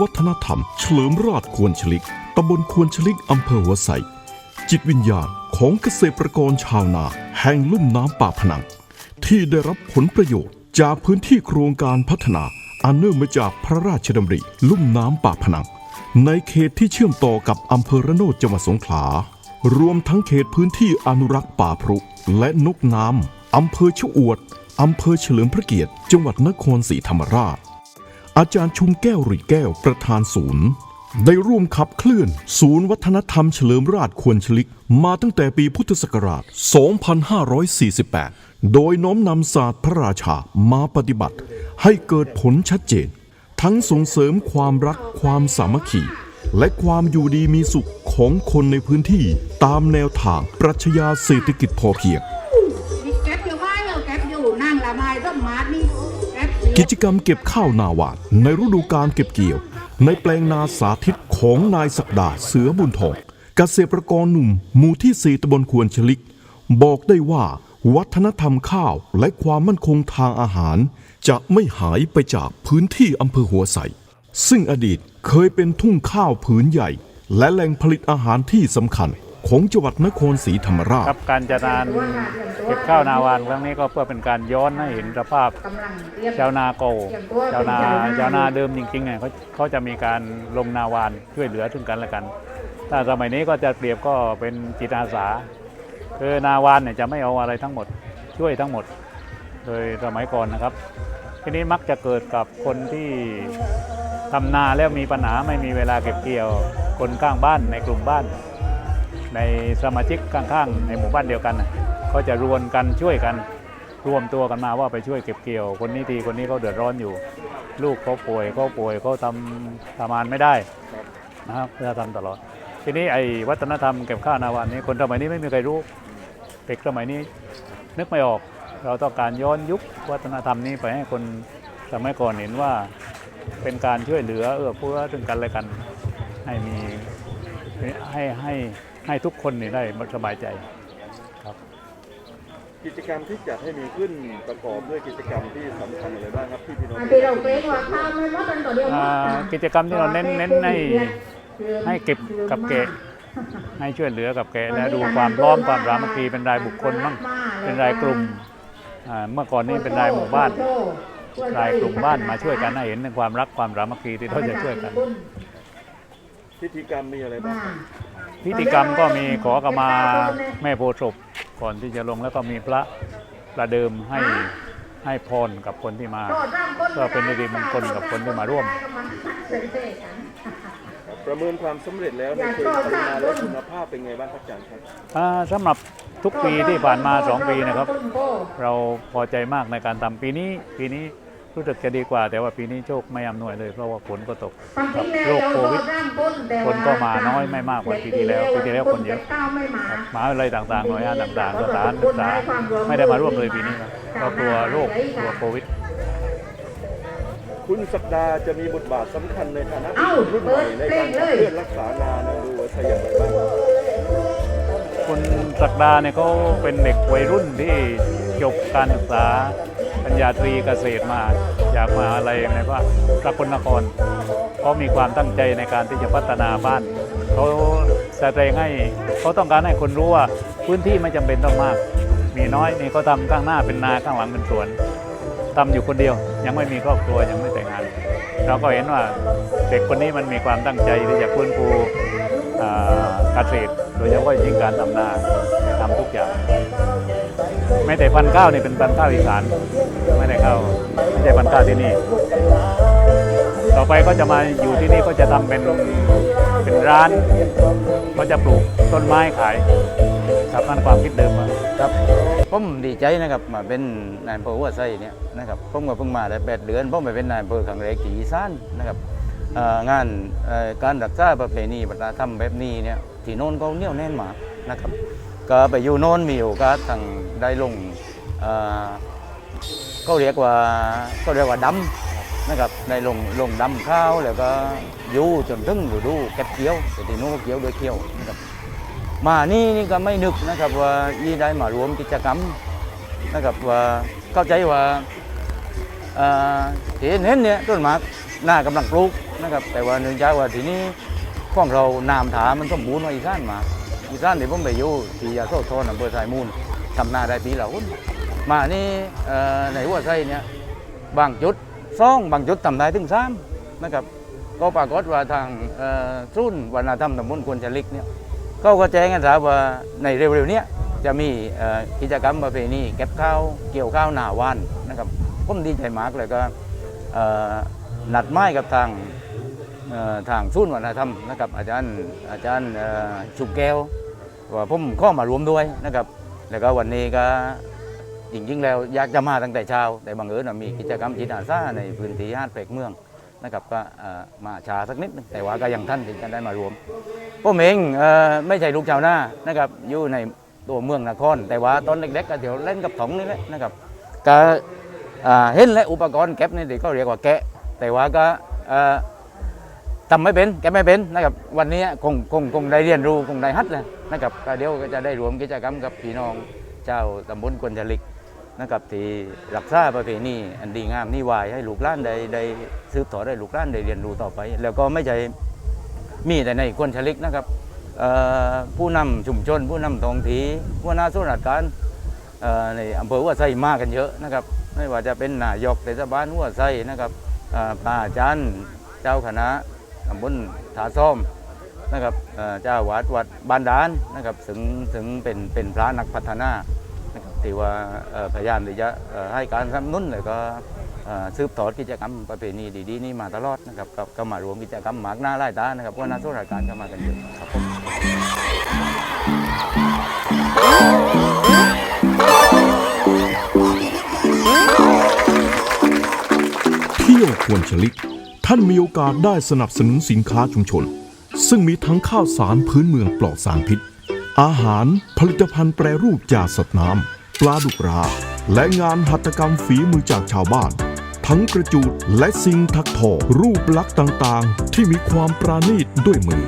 วัฒนธรรม เฉลิมราชควรชลิกตำบลควรชลิกอำเภอหัวไสจิตวิญญาณของเกษตรกรชาวนาแห่งลุ่มน้ำป่าพนัง ที่ได้รับผลประโยชน์จากพื้นที่โครงการพัฒนาอันเนื่องมาจากพระราชดำริ ลุ่มน้ำป่าพนัง ในเขตที่เชื่อมต่อกับอำเภอระโนดจังหวัดสงขลา รวมทั้งเขตพื้นที่อนุรักษ์ป่าพรุและนกน้ำอำเภอชะอวดอำเภอเฉลิมพระเกียรติ จังหวัดนครศรีธรรมราช อาจารย์ชุมแก้วหรีแก้วประธานศูนย์ ได้ร่วมขับเคลื่อน ศูนย์วัฒนธรรมเฉลิมราชควรชลิก มาตั้งแต่ปีพุทธศักราช 2548 โดยน้อมนำศาสตร์พระราชามาปฏิบัติ ให้เกิดผลชัดเจน ทั้งส่งเสริมความรักความสามัคคีและความอยู่ดีมีสุขของคนในพื้นที่ตามแนวทางปรัชญาเศรษฐกิจพอเพียงแก๊ปอยู่บ้เราแก๊ปอยู่นั่งละไม้ต้นไม้นี่ กิจกรรมเก็บข้าวนาหวานในฤดูการเก็บเกี่ยว ในแปลงนาสาธิตของนายศักดาเสือบุญทองเกษตรกรหนุ่มหมู่ที่สี่ตำบลควรชลิก บอกได้ว่าวัฒนธรรมข้าวและความมั่นคงทางอาหาร จะไม่หายไปจากพื้นที่อำเภอหัวไสซึ่งอดีตเคยเป็นทุ่งข้าวผืนใหญ่ และแหล่งผลิตอาหารที่สำคัญ ของจังหวัดนครศรีธรรมราช ครับการจัดงานเก็บข้าวนาวานครั้งนี้ก็เพื่อเป็นการย้อนให้เห็นสภาพชาวนาเก่าเตรียมตัวชาวนาชาวนาชาวนาเดิมจริงๆเนี่ยเขาเขาจะมีการลงนาวานช่วยเหลือซึ่งกันและกัน ถ้าสมัยนี้ก็จะเปรียบก็เป็นจิตอาสาคือนาวานเนี่ยจะไม่เอาอะไรทั้งหมดช่วยทั้งหมด โดยสมัยก่อนนะครับ ทีนี้มักจะเกิดกับคนที่ทำนาแล้วมีปัญหาไม่มีเวลาเก็บเกี่ยว คนข้างบ้านในกลุ่มบ้าน ในสมาชิกข้างๆ ในหมู่บ้านเดียวกันน่ะเขาจะรวนกันช่วยกันรวมตัวกันมาว่าไปช่วยเก็บเกี่ยว คนนี้ทีคนนี้เขาเดือดร้อนอยู่ ลูกเขาป่วยเขาป่วยเขาทำทำงานไม่ได้นะครับจะทำตลอด ทีนี้ไอ้วัฒนธรรมเก็บข้าวนาวานนี้คนสมัยนี้ไม่มีใครรู้เด็กสมัยนี้นึกไม่ออก เราต้องการย้อนยุควัฒนธรรมนี้ไปให้คนสมัยก่อนเห็นว่าเป็นการช่วยเหลือเอื้อเฟื้อซึ่งกันและกันให้มีให้ให้ ให้ทุกคนนี่ได้สบายใจกิจกรรมที่จัดให้มีขึ้นประกอบด้วยกิจกรรมที่สำคัญอะไรบ้างครับที่พี่น้องอันที่เราเกรงว่าข้าวมันว่าเป็นตัวเดียวอ่ากิจกรรมที่เราเน้นเน้นให้ให้เก็บกับแกะให้ช่วยเหลือกับแกและดูความพร้อมความสามัคคีเป็นรายบุคคลบ้างเป็นรายกลุ่มอ่าเมื่อก่อนนี้เป็นรายหมู่บ้าน รายกลุ่มบ้านมาช่วยกันให้เห็นถึงความรักความสามัคคีที่เขาจะช่วยกัน พิธีกรรมมีอะไรบ้างครับ พิธีกรรมก็มีขอกมาแม่โพธิ์ศพก่อนที่จะลงแล้วก็มีพระประเดิมให้ให้พรกับคนที่มาก็เป็นสิริมงคลกับคนที่มาร่วม ประเมินความสำเร็จแล้วในเชิงปริมาณและคุณภาพเป็นไงบ้างครับอาจารย์ครับอ่าสำหรับทุกปีที่ผ่านมา 2 ปีนะครับ เราพอใจมากในการทำปีนี้ปีนี้ รู้สึกจะดีกว่า แต่ว่าปีนี้โชคไม่อำนวยเลย เพราะว่าฝนก็ตกกับโรคโควิดคนก็มาน้อยไม่มากกว่าปีที่แล้วปีที่แล้วคนเยอะครับมหาวิทยาลัยต่างๆหน่วยงานต่างๆสถานศึกษาไม่ได้มาร่วมเลยปีนี้ครับก็กลัวโรคกลัวโควิดคุณสัปดาห์จะมีบทบาทสำคัญในฐานะเอ้ารุ่นใหม่ในการเปิขัดบเพลงเลยเคลื่อนรักษางานในดูวัยอย่างไรบ้างครับคุณศักดาเนี่ยเขาเป็นเด็กวัยรุ่นที่จบการศึกษา ปัญญาตรีเกษตรมาจากมหาลัยในพระสกลนครเขามีความตั้งใจในการที่จะพัฒนาบ้านเขาแสดงให้เขาต้องการให้คนรู้ว่าพื้นที่ไม่จำเป็นต้องมาก มีน้อยนี่เขาทำข้างหน้าเป็นนาข้างหลังเป็นสวนทำอยู่คนเดียว ยังไม่มีครอบครัวยังไม่แต่งงาน เราก็เห็นว่าเด็กคนนี้มันมีความตั้งใจที่จะฟื้นฟูเกษตรโดยเฉพาะยิ่งการทำนาทำทุกอย่าง แม้แต่พันข้าวนี่เป็นพันข้าวอีสานไม่ได้ข้าวไม่ใช่พันข้าวที่นี่ ต่อไปก็จะมาอยู่ที่นี่ก็จะทำเป็นเป็นร้านก็จะปลูกต้นไม้ขายครับนั่นความคิดเดิมครับครับผมดีใจนะครับมาเป็นนายอำเภอหัวไส้เนี่ยนะครับผมก็เพิ่งมาได้แปดเดือนผมไปเป็นนายอำเภอครั้งแรกที่อีสานนะครับงานการรักษาประเพณีวัฒนธรรมแบบนี้เนี่ยที่โน่นก็เนี่ยวแน่นมากนะครับ ก็ไปอยู่โน่นมีโอกาสทางได้ลงเอ่อก็เรียกว่าก็เรียกว่าดำนะครับได้ลงลงดำข้าวแล้วก็อยู่จนถึงฤดูเก็บเกี่ยวแต่ที่โน่นก็เกี่ยวด้วยเกี่ยวนะครับมานี่นี่ก็ไม่นึกนะครับว่ายี่ได้มารวมกิจกรรมนะครับว่าเข้าใจว่าเอ่อที่เห็นเนี่ยต้นหมากหน้ากำลังปลูกนะครับแต่ว่าเนื่องจากว่าทีนี้ของเรานามถามันสมบูรณ์ว่าอีสานมา อีสานที่ผมไปอยู่ที่ยาโซโทนอำเภอสายมูลทำนาได้ปีละหุ้นมานี่ในหัวไส้เนี่ยบางจุดสองบางจุดทำได้ถึงสามนะครับก็ปรากฏว่าทางเอ่นวัฒนธรรมตำบลควนชลิกเนี่ยเขาก็แจ้งกันทราบว่าในเร็วๆเนี้ยจะมีกิจกรรมประเพณีเก็บข้าวเกี่ยวข้าวหนาว่านนะครับผมดีใจมากเลยก็นัดไม้กับทาง ทางศูนย์วัฒนธรรมนะครับอาจารย์อาจารย์ชุบแก้วว่าผมข้ามารวมด้วยนะครับ แล้วก็วันนี้ก็จริงๆ แล้วอยากจะมาตั้งแต่เช้า แต่บังเอิญมีกิจกรรมจิตอาสาในพื้นที่ห้าดแปลกเมืองนะครับก็มาช้าสักนิดแต่ว่าก็ยังท่านถึงจะได้มารวมผมเองเออไม่ใช่ลูกชาวนานะครับอยู่ในตัวเมืองนคร แต่ว่าตอนเด็กๆก็เดี๋ยวเล่นกับถงนี่แหละนะครับก็เห็นและอุปกรณ์เก็บนี่เด็กก็เรียกว่าแกะ แต่ว่าก็ ทำไม่เป็นแกไม่เป็นนะครับวันนี้คงคงคงได้เรียนรู้คงได้ฮัดเลยนะครับก็เดี๋ยวก็จะได้รวมกิจกรรมกับพี่น้องเจ้าตำบลกวนจลิกนะครับที่รักษาประเพณีอันดีงามนี่ไวายให้ลูกหล้านได้ได้สืบต่อได้ลูกหล้านได้เรียนรู้ต่อไป แล้วก็ไม่ใช่มีแต่ในคนชลิกนะครับผู้นำชุมชน ผู้นำท้องที่ผู้นาส่วนราชการในอำเภอหัวไซมากันเยอะนะครับ ไม่ว่าจะเป็นนายกเทศบาลหัวไซนะครับเอ่าจารย์เจ้าคณะ ตำบลถาซ่อมนะครับเจ้าวัดวัดบ้านดานนะครับถึงถึงเป็นเป็นพระนักพัฒนานะครับที่ว่าพยายามที่จะให้การสนับสนุนแล้วก็เอ่อสืบทอดกิจกรรมประเพณีดีๆนี้มาตลอดนะครับก็ก็มารวมกิจกรรมหมากหน้าไล่ตานะครับว่านาสุราการก็มากันเยอะครับผมเที่ยวควรชลิก ท่านมีโอกาสได้สนับสนุนสินค้าชุมชน ซึ่งมีทั้งข้าวสารพื้นเมืองปลอดสารพิษ อาหารผลิตภัณฑ์แปรรูปจากสัตว์น้ำปลาดุกรา และงานหัตถกรรมฝีมือจากชาวบ้าน ทั้งกระจูดและสิ่งทักทอรูปลักษณ์ต่างๆ ที่มีความปราณีตด้วยมือ